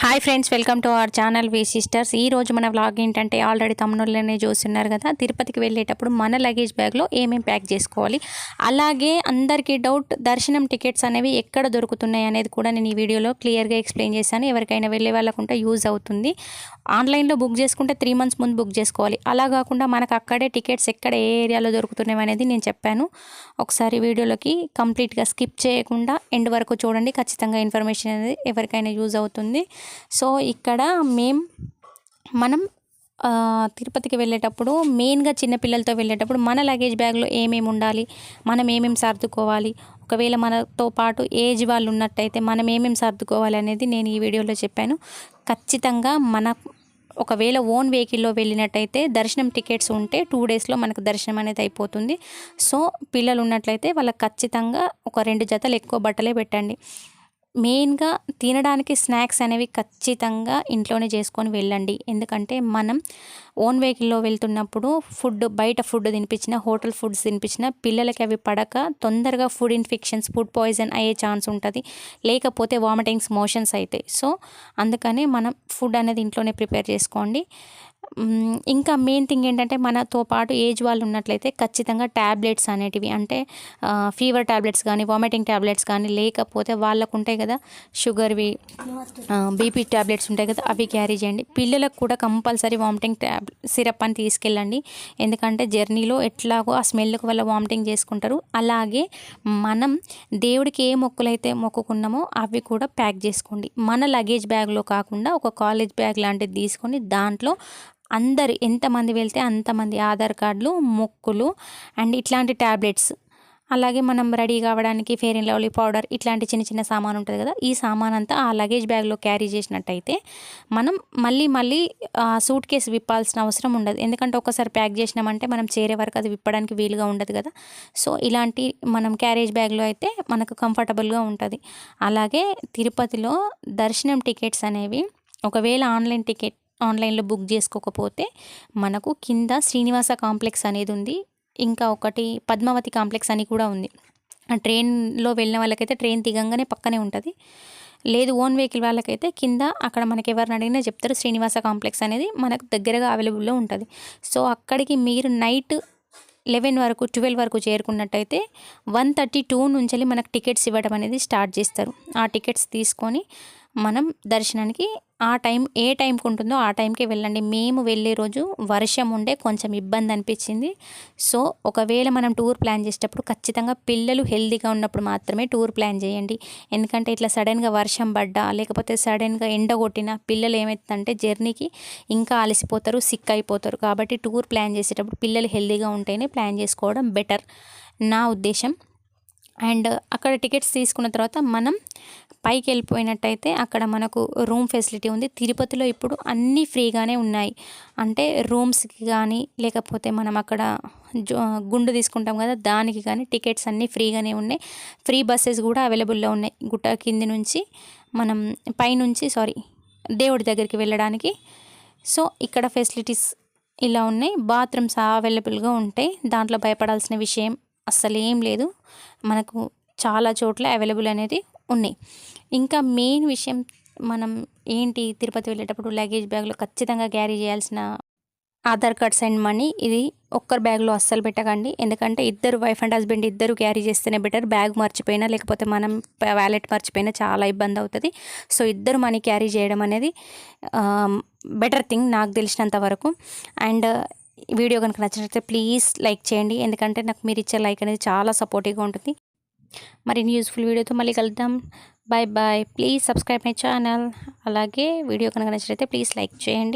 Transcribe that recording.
Hi friends welcome to our channel V sisters ఈ రోజు మన వ్లాగ్ ఏంటంటే ఆల్రెడీ తమ్ముళ్ళనే చూస్తున్నారు కదా. తిరుపతికి వెళ్ళేటప్పుడు మన లగేజ్ బ్యాగ్లో ఏమేమి ప్యాక్ చేసుకోవాలి? అలాగే అందరికీ డౌట్ దర్శనం టికెట్స్ అనేవి ఎక్కడ దొరుకుతున్నాయి అనేది కూడా నేను ఈ వీడియోలో క్లియర్గా ఎక్స్ప్లెయిన్ చేశాను. ఎవరికైనా వెళ్ళే వాళ్ళకుంటే యూజ్ అవుతుంది. ఆన్లైన్లో బుక్ చేసుకుంటే త్రీ మంత్స్ ముందు బుక్ చేసుకోవాలి. అలా కాకుండా మనకు అక్కడే టికెట్స్ ఎక్కడ ఏ ఏరియాలో దొరుకుతున్నాయి అనేది నేను చెప్పాను. ఒకసారి వీడియోలోకి కంప్లీట్గా స్కిప్ చేయకుండా ఎండ్ వరకు చూడండి. ఖచ్చితంగా ఇన్ఫర్మేషన్ అనేది ఎవరికైనా యూజ్ అవుతుంది. సో ఇక్కడ మేం మనం తిరుపతికి వెళ్ళేటప్పుడు మెయిన్గా చిన్నపిల్లలతో వెళ్ళేటప్పుడు మన లగేజ్ బ్యాగ్లో ఏమేమి ఉండాలి మనం ఏమేమి సర్దుకోవాలి ఒకవేళ మనతో పాటు ఏజ్ వాళ్ళు ఉన్నట్టయితే మనం ఏమేమి సర్దుకోవాలి అనేది నేను ఈ వీడియోలో చెప్పాను. ఖచ్చితంగా మన ఒకవేళ ఓన్ వెహికల్లో వెళ్ళినట్టయితే దర్శనం టికెట్స్ ఉంటే టూ డేస్లో మనకు దర్శనం అనేది అయిపోతుంది. సో పిల్లలు ఉన్నట్లయితే వాళ్ళకి ఖచ్చితంగా ఒక రెండు జతలు ఎక్కువ బట్టలే పెట్టండి. మెయిన్గా తినడానికి స్నాక్స్ అనేవి ఖచ్చితంగా ఇంట్లోనే చేసుకొని వెళ్ళండి. ఎందుకంటే మనం ఓన్ వెహికల్లో వెళ్తున్నప్పుడు ఫుడ్ బయట ఫుడ్ తినిపించిన హోటల్ ఫుడ్స్ తినిపించిన పిల్లలకి అవి పడక తొందరగా ఫుడ్ ఇన్ఫెక్షన్స్ ఫుడ్ పాయిజన్ అయ్యే ఛాన్స్ ఉంటుంది. లేకపోతే వామిటింగ్స్ మోషన్స్ అవుతాయి సో అందుకని మనం ఫుడ్ అనేది ఇంట్లోనే ప్రిపేర్ చేసుకోండి. ఇంకా మెయిన్ థింగ్ ఏంటంటే మనతో పాటు ఏజ్ వాళ్ళు ఉన్నట్లయితే ఖచ్చితంగా ట్యాబ్లెట్స్ అనేటివి అంటే ఫీవర్ ట్యాబ్లెట్స్ కానీ వామిటింగ్ ట్యాబ్లెట్స్ కానీ లేకపోతే వాళ్ళకు ఉంటాయి కదా షుగర్వి బీపీ ట్యాబ్లెట్స్ ఉంటాయి కదా అవి క్యారీ చేయండి. పిల్లలకు కూడా కంపల్సరీ వామిటింగ్ ట్యాబ్ సిరప్ అని తీసుకెళ్ళండి. ఎందుకంటే జర్నీలో ఎట్లాగో ఆ స్మెల్కి వల్ల వామిటింగ్ చేసుకుంటారు. అలాగే మనం దేవుడికి ఏ మొక్కులైతే మొక్కుకున్నామో అవి కూడా ప్యాక్ చేసుకోండి. మన లగేజ్ బ్యాగ్లో కాకుండా ఒక కాలేజ్ బ్యాగ్ లాంటిది తీసుకొని దాంట్లో అందరు ఎంతమంది వెళ్తే అంతమంది ఆధార్ కార్డులు మొక్కులు అండ్ ఇట్లాంటి ట్యాబ్లెట్స్ అలాగే మనం రెడీ కావడానికి ఫేర్ అండ్ లవ్లీ పౌడర్ ఇట్లాంటి చిన్న చిన్న సామాన్ ఉంటుంది కదా ఈ సామాన్ అంతా ఆ లగేజ్ బ్యాగ్లో క్యారీ చేసినట్టయితే మనం మళ్ళీ మళ్ళీ సూట్ కేసు విప్పాల్సిన అవసరం ఉండదు. ఎందుకంటే ఒకసారి ప్యాక్ చేసినామంటే మనం చేరే వరకు అది విప్పడానికి వీలుగా ఉండదు కదా. సో ఇలాంటి మనం క్యారేజ్ బ్యాగ్లో అయితే మనకు కంఫర్టబుల్గా ఉంటుంది. అలాగే తిరుపతిలో దర్శనం టికెట్స్ అనేవి ఒకవేళ ఆన్లైన్ టికెట్ ఆన్లైన్లో బుక్ చేసుకోకపోతే మనకు కింద శ్రీనివాస కాంప్లెక్స్ అనేది ఉంది. ఇంకా ఒకటి పద్మావతి కాంప్లెక్స్ అని కూడా ఉంది. ఆ ట్రైన్లో వెళ్ళిన వాళ్ళకైతే ట్రైన్ దిగంగానే పక్కనే ఉంటుంది. లేదు ఓన్ వెహికల్ వాళ్ళకైతే కింద అక్కడ మనకి ఎవరిని అడిగినా చెప్తారు శ్రీనివాస కాంప్లెక్స్ అనేది మనకు దగ్గరగా అవైలబుల్లో ఉంటుంది. సో అక్కడికి మీరు నైట్ లెవెన్ వరకు ట్వెల్వ్ వరకు చేరుకున్నట్టయితే వన్ థర్టీ టూ నుంచి మనకు టికెట్స్ ఇవ్వడం అనేది స్టార్ట్ చేస్తారు. ఆ టికెట్స్ తీసుకొని మనం దర్శనానికి ఆ టైం ఏ టైంకి ఉంటుందో ఆ టైంకి వెళ్ళండి. మేము వెళ్ళే రోజు వర్షం ఉండే కొంచెం ఇబ్బంది అనిపించింది. సో ఒకవేళ మనం టూర్ ప్లాన్ చేసేటప్పుడు ఖచ్చితంగా పిల్లలు హెల్దీగా ఉన్నప్పుడు మాత్రమే టూర్ ప్లాన్ చేయండి. ఎందుకంటే ఇట్లా సడన్గా వర్షం పడ్డా లేకపోతే సడన్గా ఎండ కొట్టినా పిల్లలు ఏమవుతుందంటే జర్నీకి ఇంకా అలసిపోతారు సిక్ అయిపోతారు. కాబట్టి టూర్ ప్లాన్ చేసేటప్పుడు పిల్లలు హెల్దీగా ఉంటేనే ప్లాన్ చేసుకోవడం బెటర్. నా ఉద్దేశం అండ్ అక్కడ టికెట్స్ తీసుకున్న తర్వాత మనం పైకి వెళ్ళిపోయినట్టయితే అక్కడ మనకు రూమ్ ఫెసిలిటీ ఉంది. తిరుపతిలో ఇప్పుడు అన్నీ ఫ్రీగానే ఉన్నాయి. అంటే రూమ్స్కి కానీ లేకపోతే మనం అక్కడ జో గుండు తీసుకుంటాం కదా దానికి కానీ టికెట్స్ అన్నీ ఫ్రీగానే ఉన్నాయి. ఫ్రీ బస్సెస్ కూడా అవైలబుల్లో ఉన్నాయి. గుట్ట కింది నుంచి మనం పైనుంచి సారీ దేవుడి దగ్గరికి వెళ్ళడానికి. సో ఇక్కడ ఫెసిలిటీస్ ఇలా ఉన్నాయి. బాత్రూమ్స్ అవైలబుల్గా ఉంటాయి. దాంట్లో భయపడాల్సిన విషయం అస్సలేం లేదు. మనకు చాలా చోట్ల అవైలబుల్ అనేది ఉన్నాయి. ఇంకా మెయిన్ విషయం మనం ఏంటి తిరుపతి వెళ్ళేటప్పుడు లగేజ్ బ్యాగ్లో ఖచ్చితంగా క్యారీ చేయాల్సిన ఆధార్ కార్డ్స్ అండ్ మనీ ఇది ఒక్కరి బ్యాగ్లో అస్సలు పెట్టకండి. ఎందుకంటే ఇద్దరు వైఫ్ అండ్ హస్బెండ్ ఇద్దరు క్యారీ చేస్తేనే బెటర్. బ్యాగ్ మర్చిపోయినా లేకపోతే మనం వ్యాలెట్ మర్చిపోయినా చాలా ఇబ్బంది అవుతుంది. సో ఇద్దరు మనీ క్యారీ చేయడం అనేది బెటర్ థింగ్ నాకు తెలిసినంత వరకు. అండ్ వీడియో కనుక నచ్చినట్లయితే ప్లీజ్ లైక్ చేయండి. ఎందుకంటే నాకు మీరు ఇచ్చే లైక్ అనేది చాలా సపోర్టివ్గా ఉంటుంది. మరిన్ని యూస్ఫుల్ వీడియోతో మళ్ళీ కలుద్దాం. Bye bye please subscribe my channel అలాగే వీడియో కనుక నచ్చినట్లయితే ప్లీజ్ లైక్ చేయండి.